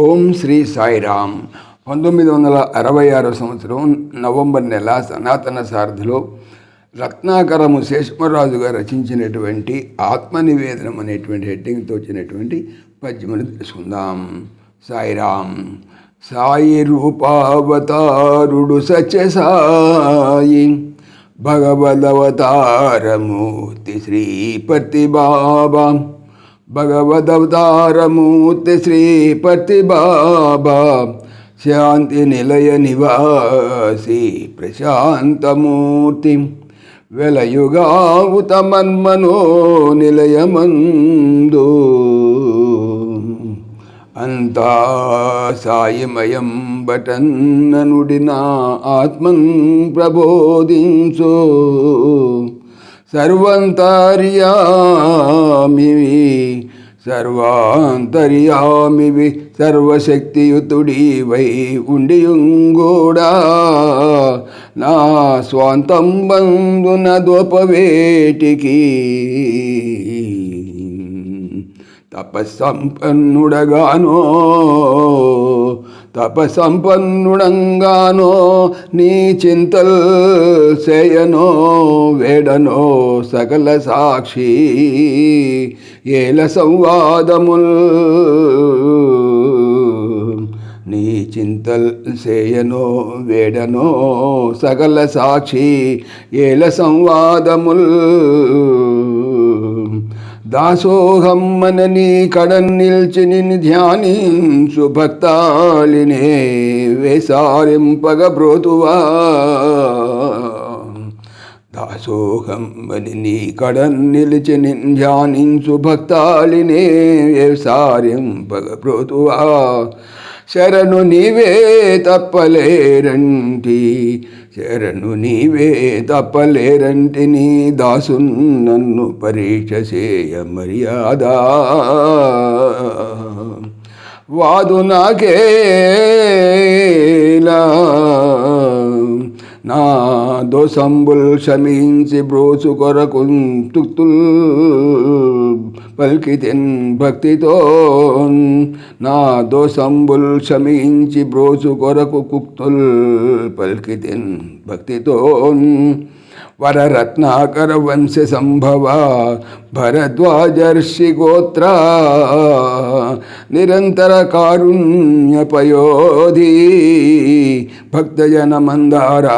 ఓం శ్రీ సాయిరామ్. పంతొమ్మిది వందల అరవై ఆరు సంవత్సరం నవంబర్ నెల సనాతన సారథిలో రత్నాకరము శేషమరాజు గారు రచించినటువంటి ఆత్మనివేదనం అనేటువంటి హెడ్డింగ్తో వచ్చినటువంటి పద్యమును తెలుసుకుందాం. సాయిరామ్ సాయి రూపావతారుడు సత్య సాయి భగవదవతారమూర్తి శ్రీపతి బాబా. భగవదవతారమూర్తి శ్రీపతి బాబా. శాంతి నిలయ నివాసి ప్రశాంతమూర్తి. వెలయుగావుత మన్మనో నిలయమందు. అంతా సాయిమయం బటన్ననుడినా ఆత్మన్ ప్రబోధించో. సర్వంతర్యామివి సర్వాంతర్యామివి సర్వశక్తియుతుడి వై ఉండియుంగూడా. నా స్వాంతం బంధున దోపవేటికి తపస్సంపన్నుడగానో తపసంపన్నుడంగానో నీ చింతల్ చేయనో వేడనో సకల సాక్షి. ఏల సంవాదముల్ నీ చింతల్ చేయనో వేడనో సకల సాక్షి. ఏల సంవాదముల్ దాసోహమ్మనని కడన్ నిల్చి నిన్ను ధ్యానించు భక్తాలినే వేసారింపగ బ్రోతువా. దాసోహమ్మని నీ కడన్ నిలిచి నిన్ ధ్యానించు భక్తాలినే వేసారింపగ బ్రోతువా. శరణు నీవే తప్పలేరంటి శరణు నీవే తప్పలేరంటి నీ దాసు నన్ను పరీక్ష చేయ మర్యాద. వాదు నాకేలా? నా దోసంబుల్ క్షమించి బ్రోచు కొరకు తుక్తుల్ పల్కితెన్ భక్తితో నా దోసంబుల్ క్షమించి బ్రోచు కొరకు కుక్తుల్ పల్కితెన్ భక్తితో వరరత్నాకర వంశ సంభవ భరద్వాజర్షి గోత్ర నిరంతర కారుణ్యపయోధి భక్తజన మందారా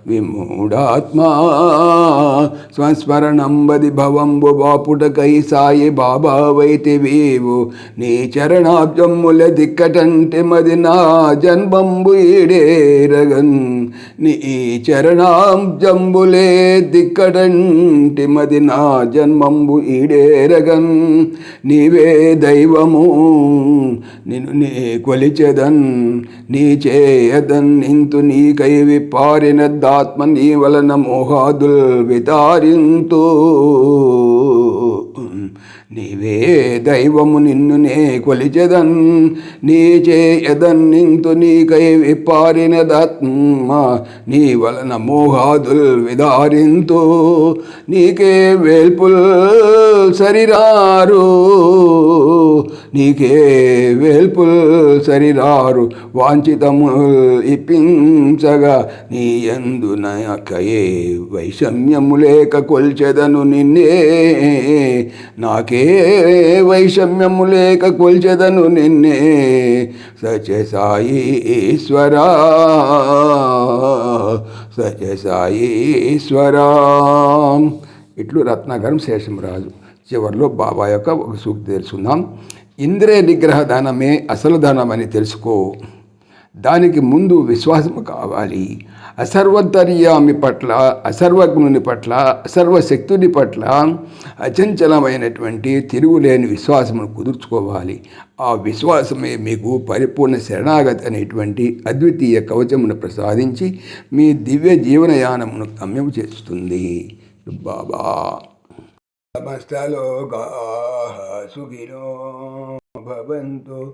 విమూఢాత్మా స్మస్మరణంబది భవంబు బాపుటకై సాయి బాబా వైతి వీవు నీ చరణాబ్జమ్ముల దిక్కటంటి మది నా జన్మంబు ఈడేరగన్ నీ చరణాబ్జంబులే దిక్కటంటి మది నా జన్మంబు ఈడేరగన్ నీవే దైవము నిన్ను నీ కొలిచెదన్ నీ చేయదన్ ఇంతు నీకై విపారినద్దాత్మ నీ వలన మోహాదుల్ వితారింతు నీవే దైవము నిన్ను నే కొలిచెదన్ నీ చేయదన్ నీకై విపారినదాత్మ నీ వలన మోహాదుల్ విదారింతు నీకే వేల్పుల్ సరిరారు నీకే వేల్పుల్ సరిరారు వాంఛితముల్ ఇప్పించగా నీ ఎందు నయకయే వైషమ్యము లేక కొల్చెదను నిన్నే నాకే వైషమ్యము లేక కొల్చెదను నిన్నే. సత్య సాయి ఈశ్వరా సత్య సాయి ఈశ్వరా ఇట్లు రత్నాకరం శేషంరాజు చివరిలో బాబా యొక్క ఒక సూక్తి తెలుసుకుందాం. ఇంద్రియ నిగ్రహ దానమే అసలు దానం అని తెలుసుకో. దానికి ముందు విశ్వాసం కావాలి. అసర్వతర్యామి పట్ల అసర్వజ్ఞుని పట్ల అసర్వశక్తుని పట్ల అచంచలమైనటువంటి తిరుగులేని విశ్వాసమును కుదుర్చుకోవాలి. ఆ విశ్వాసమే మీకు పరిపూర్ణ శరణాగతి అనేటువంటి అద్వితీయ కవచమును ప్రసాదించి మీ దివ్య జీవనయానమును గమ్యం చేస్తుంది. బాబా. సమస్తలోకా సుఖినో భవంతు.